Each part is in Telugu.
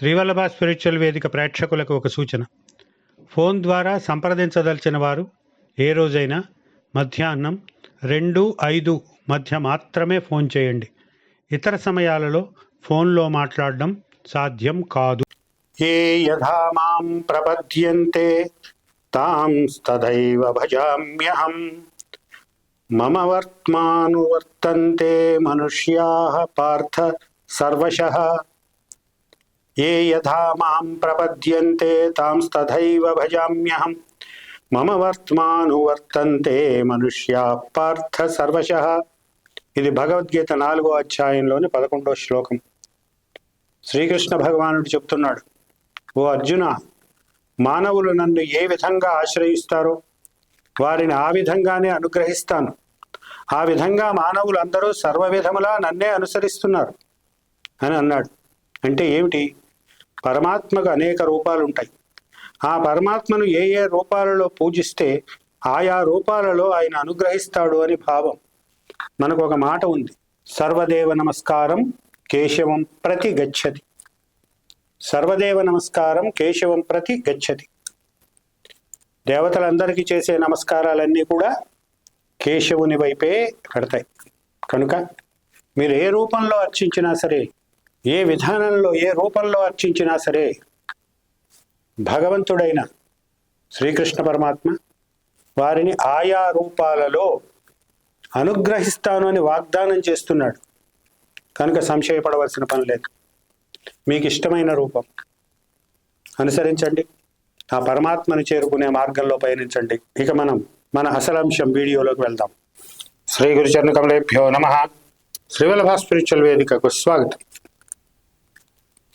శ్రీవల్లభ స్పిరిచువల్ వేదిక ప్రేక్షకులకు ఒక సూచన. ఫోన్ ద్వారా సంప్రదించదలిచిన వారు ఏ రోజైనా మధ్యాహ్నం రెండు ఐదు మధ్య మాత్రమే ఫోన్ చేయండి. ఇతర సమయాలలో ఫోన్లో మాట్లాడడం సాధ్యం కాదు. ఏ యథా మాం ప్రపద్యంతే తాం తథైవ భజామ్యహం. మమ వర్త్మానువర్తంతే మనుష్యా పార్థ సర్వశః. ఏ యథా మాం ప్రపద్యంతే తాంస్తథైవ భజామ్యహం. మమ వర్త్మానువర్తంతే మనుష్యా పార్థ సర్వశః. ఇది భగవద్గీత నాలుగో అధ్యాయంలోని పదకొండో శ్లోకం. శ్రీకృష్ణ భగవానుడు చెప్తున్నాడు ఓ అర్జున మానవులు నన్ను ఏ విధంగా ఆశ్రయిస్తారో వారిని ఆ విధంగానే అనుగ్రహిస్తాను. ఆ విధంగా మానవులు అందరూ సర్వ విధములా నన్నే అనుసరిస్తున్నారు అని అన్నాడు. అంటే ఏమిటి? పరమాత్మకు అనేక రూపాలు ఉంటాయి ఆ పరమాత్మను ఏ ఏ రూపాలలో పూజిస్తే ఆయా రూపాలలో ఆయన అనుగ్రహిస్తాడు అని భావం. మనకు ఒక మాట ఉంది. సర్వదేవ నమస్కారం కేశవం ప్రతి గచ్చతి. సర్వదేవ నమస్కారం కేశవం ప్రతి గచ్చతి. దేవతలందరికీ చేసే నమస్కారాలన్నీ కూడా కేశవుని వైపే పెడతాయి. కనుక మీరు ఏ రూపంలో అర్చించినా సరే ఏ విధానంలో ఏ రూపంలో అర్చించినా సరే భగవంతుడైన శ్రీకృష్ణ పరమాత్మ వారిని ఆయా రూపాలలో అనుగ్రహిస్తాను అని వాగ్దానం చేస్తున్నాడు. కనుక సంశయపడవలసిన పని లేదు. మీకు ఇష్టమైన రూపం. అనుసరించండి. ఆ పరమాత్మను చేరుకునే మార్గంలో పయనించండి. ఇక మనం మన అసలంశం వీడియోలోకి వెళ్దాం. శ్రీ గురుచరణ కమలేభ్యో నమ. శ్రీవల్లభ స్పిరిచువల్ వేదికకు స్వాగతం.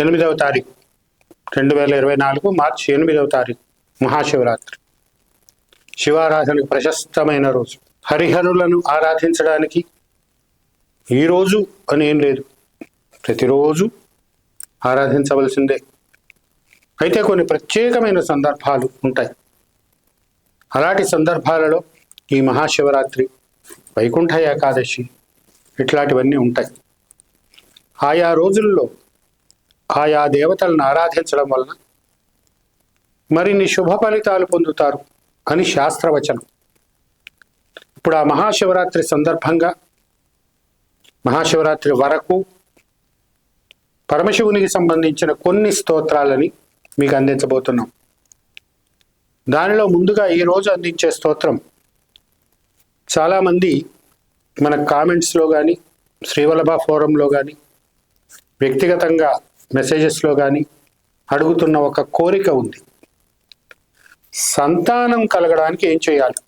ఎనిమిదవ తారీఖు రెండు వేల ఇరవై నాలుగు మార్చి ఎనిమిదవ తారీఖు మహాశివరాత్రి. శివారాధనకు ప్రశస్తమైన రోజు. హరిహరులను ఆరాధించడానికి ఈ రోజు అని ఏం లేదు. ప్రతిరోజు ఆరాధించవలసిందే. అయితే కొన్ని ప్రత్యేకమైన సందర్భాలు ఉంటాయి. అలాంటి సందర్భాలలో ఈ మహాశివరాత్రి వైకుంఠ ఏకాదశి ఇట్లాంటివన్నీ ఉంటాయి. ఆయా రోజుల్లో ఆయా దేవతలను ఆరాధించడం వలన మరిన్ని శుభ ఫలితాలు పొందుతారు అని శాస్త్రవచనం. ఇప్పుడు ఆ మహాశివరాత్రి సందర్భంగా మహాశివరాత్రి వరకు పరమశివునికి సంబంధించిన కొన్ని స్తోత్రాలని మీకు అందించబోతున్నాం. దానిలో ముందుగా ఈ రోజు అందించే స్తోత్రం చాలామంది మన కామెంట్స్లో కానీ శ్రీవల్లభ ఫోరంలో కానీ వ్యక్తిగతంగా మెసేజెస్లో కానీ అడుగుతున్న ఒక కోరిక ఉంది. సంతానం కలగడానికి ఏం చేయాలి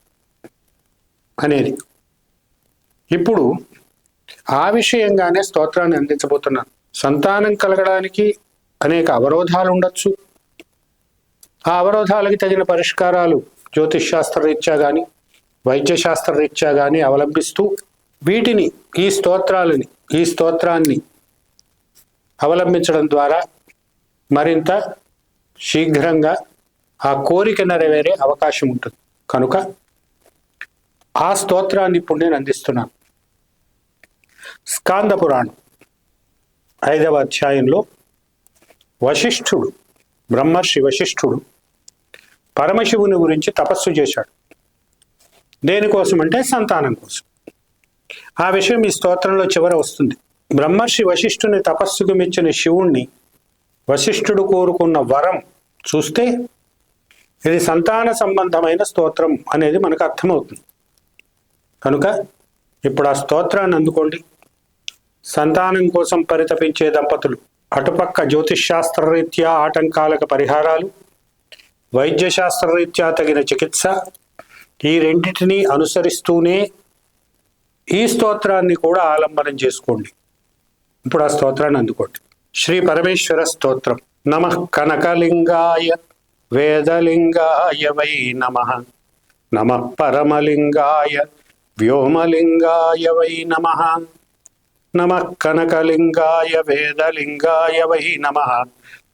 అనేది. ఇప్పుడు ఆ విషయంగానే స్తోత్రాన్ని అందించబోతున్నాను. సంతానం కలగడానికి అనేక అవరోధాలు ఉండొచ్చు. ఆ అవరోధాలకి తగిన పరిష్కారాలు జ్యోతిష్ శాస్త్ర రీత్యా కానీ వైద్యశాస్త్ర రీత్యా కానీ అవలంబిస్తూ వీటిని ఈ స్తోత్రాలని ఈ స్తోత్రాన్ని అవలంబించడం ద్వారా మరింత శీఘ్రంగా ఆ కోరిక నెరవేరే అవకాశం ఉంటుంది. కనుక ఆ స్తోత్రాన్ని ఇప్పుడు నేను అందిస్తున్నాను స్కాంద పురాణం ఐదవ అధ్యాయంలో వశిష్ఠుడు బ్రహ్మర్షి వశిష్ఠుడు పరమశివుని గురించి తపస్సు చేశాడు. దేనికోసం అంటే సంతానం కోసం. ఆ విషయం ఈ స్తోత్రంలో చివర వస్తుంది. బ్రహ్మర్షి వశిష్ఠుని తపస్సుకు మెచ్చిన శివుణ్ణి వశిష్ఠుడు కోరుకున్న వరం చూస్తే ఇది సంతాన సంబంధమైన స్తోత్రం అనేది మనకు అర్థమవుతుంది. కనుక ఇప్పుడు ఆ స్తోత్రాన్ని అందుకోండి. సంతానం కోసం పరితపించే దంపతులు అటుపక్క జ్యోతిష్ ఆటంకాలకు పరిహారాలు వైద్యశాస్త్రరీత్యా తగిన చికిత్స ఈ రెండింటినీ అనుసరిస్తూనే ఈ స్తోత్రాన్ని కూడా ఆలంబనం చేసుకోండి. ఇప్పుడు ఆ స్తోత్రాన్ని అందుకోండి. శ్రీ పరమేశ్వర స్తోత్రం. నమ కనకలింగాయ వేదలింగాయ వై నమ. నమ పరమలింగాయ వ్యోమలింగాయ వై నమ. నమ కనకలింగాయ వేదలింగాయ వై నమ.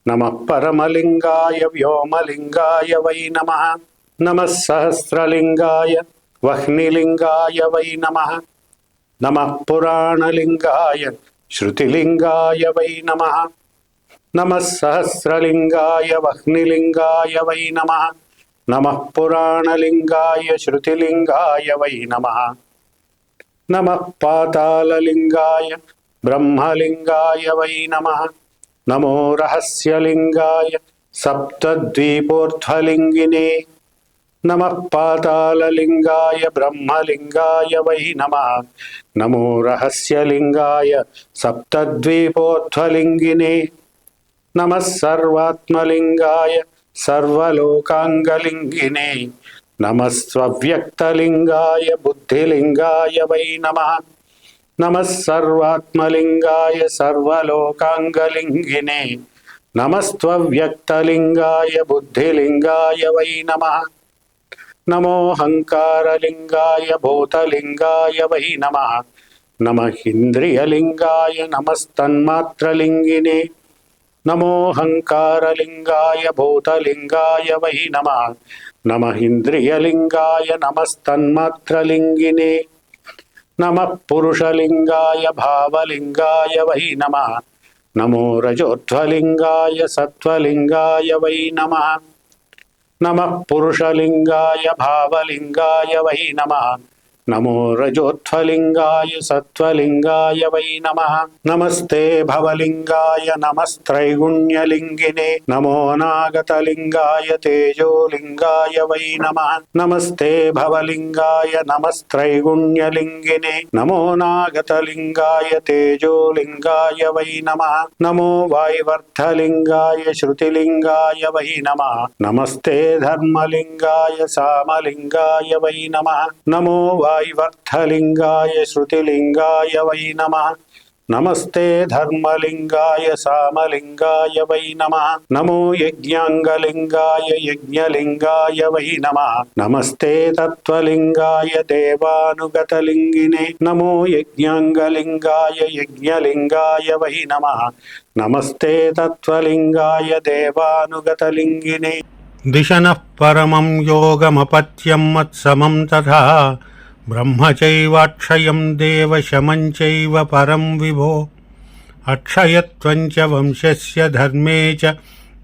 నమ పరమలింగాయ వ్యోమలింగాయ వై నమ. నమ సహస్రలింగాయ వహ్నిలింగాయ వై నమ. నమ పురాణలింగాయ శృతిలింగాయ వై నమ నమ సహస్రలింగాయ వహ్నిలింగాయ వై నమ నమ పురాణలింగాయ శృతిలింగాయ వై నమ నమ పాతాళలింగాయ బ్రహ్మలింగాయ వై నమ నమో రహస్యలింగాయ సప్తద్వీపోర్ధ్వలింగినే నమ పాతాళలింగాయ బ్రహ్మలింగాయ వై నమ నమో రహస్యలింగాయ సప్తద్వీపోర్ధ్వలింగినే నమ సర్వాత్మలింగాయ సర్వలోకాంగలింగినే నమస్వ్యక్తలింగాయ బుద్ధిలింగాయ వై నమ నమ సర్వాత్మలింగాయ సర్వలోకాంగలింగినే నమస్వ్యక్తలింగాయ బుద్ధిలింగాయ వై నమ నమోహంకారలింగాయ భూతలింగాయ వై నమ. నమహింద్రియలింగాయ నమస్తన్మాత్రలింగినే. నమోహంకారలింగాయ భూతలింగాయ వై నమ. నమహింద్రియలింగాయ నమస్తన్మాత్రలింగినే. నమ పురుషలింగాయ భావలింగాయ వై నమ. నమో రజోధ్వలింగాయ సత్వలింగాయ వై నమ. నమ పురుషలింగాయ భావలింగాయ వై నమ. నమో రజోత్వలింగాయ సత్వలింగాయ వై నమ. నమస్తే భవలింగాయ నమస్త్రైగుణ్యలింగినే. నమో నాగతలింగాయ తేజోలింగాయ వై నమ. నమస్తే భవలింగాయ నమస్త్రైగుణ్యలింగినే. నమో నాగతలింగాయ తేజోలింగాయ వై నమ. నమో వాయువర్ధలింగాయ శృతిలింగాయ వై నమ. నమస్తే ధర్మలింగాయ సామలింగాయ వై నమ. నమో వాయు వర్ధలింగాయ శ్రుతిలింగాయ వై నమ. నమస్తే ధర్మలింగాయ సామలింగాయ వై నమ. నమో యజ్ఞాంగలింగాయ యజ్ఞలింగాయ వై నమ. నమస్తే తత్వలింగాయ దేవానుగతలింగినే. నమో యజ్ఞాంగలింగాయ యజ్ఞలింగాయ వై నమ. నమస్తే తత్వలింగాయ దేవానుగతలింగినే. దిశన పరమం యోగమపత్యం మత్సమం తథా. ब्रह्म चैवाक्षयं देवशमं चैव परं विभो। अक्षयत्वं च वंशस्य धर्मे च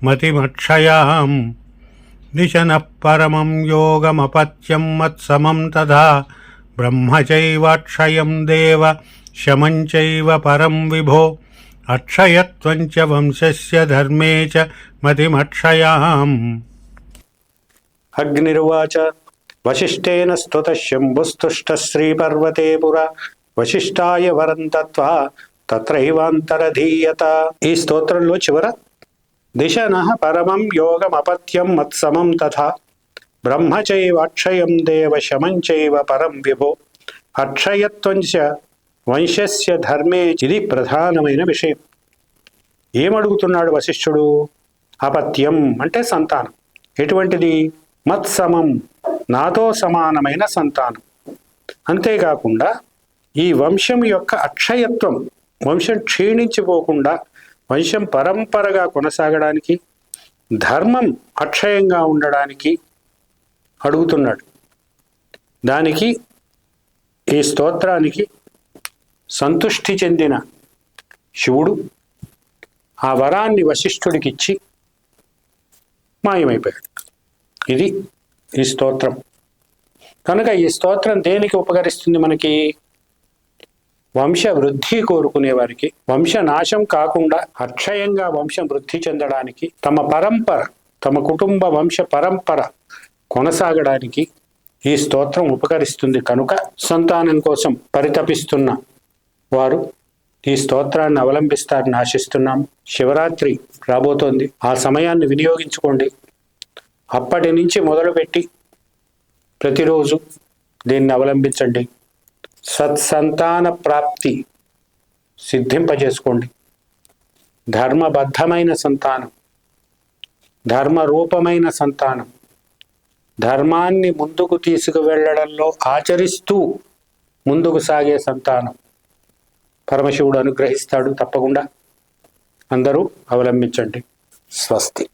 मतिमक्षयां दिश नः परमं योगमपत्यं मत्समं तथा ब्रह्म चैवाक्षयं देव शमं चैव परं विभो। अक्षयत्वं च वंशस्य धर्मे च मतिमक्षयाम्। अग्निर्वाच। వశిష్ఠేన స్తుత శంభుస్తుష్ట శ్రీపర్వతే పుర వశిష్ఠాయ వరం తత్రైవాంతరధీయత ఈ స్తోత్రంలో చివర దిశన పరమం యోగమపత్యం మత్సమం తథా బ్రహ్మచైవాక్షయం దేవ శమం చైవ పరం విభో। అక్షయత్వం వంశస్య ధర్మే ఇది ప్రధానమైన విషయం। ఏమడుగుతున్నాడు వశిష్ఠుడు? అపత్యం అంటే సంతానం। ఎటువంటిది? మత్సమం నాతో సమానమైన సంతానం. అంతేకాకుండా ఈ వంశం యొక్క అక్షయత్వం వంశం క్షీణించిపోకుండా వంశం పరంపరగా కొనసాగడానికి ధర్మం అక్షయంగా ఉండడానికి అడుగుతున్నాడు. దానికి ఈ స్తోత్రానికి సంతుష్టి చెందిన శివుడు ఆ వరాన్ని వశిష్ఠుడికిచ్చి మాయమైపోయాడు. ఇది ఈ స్తోత్రం. కనుక ఈ స్తోత్రం దేనికి ఉపకరిస్తుంది మనకి? వంశ వృద్ధి కోరుకునే వారికి వంశ నాశం కాకుండా అక్షయంగా వంశం వృద్ధి చెందడానికి తమ పరంపర తమ కుటుంబ వంశ పరంపర కొనసాగడానికి ఈ స్తోత్రం ఉపకరిస్తుంది. కనుక సంతానం కోసం పరితపిస్తున్న వారు ఈ స్తోత్రాన్ని అవలంబిస్తారని ఆశిస్తున్నాం. శివరాత్రి రాబోతోంది. ఆ సమయాన్ని వినియోగించుకోండి. అప్పటి నుంచి మొదలుపెట్టి ప్రతిరోజు దీన్ని అవలంబించండి. సత్సంతాన ప్రాప్తి సిద్ధింపజేసుకోండి. ధర్మబద్ధమైన సంతానం ధర్మరూపమైన సంతానం ధర్మాన్ని ముందుకు తీసుకువెళ్ళడంలో ఆచరిస్తూ ముందుకు సాగే సంతానం పరమశివుడు అనుగ్రహిస్తాడు తప్పకుండా. అందరూ అవలంబించండి. స్వస్తి.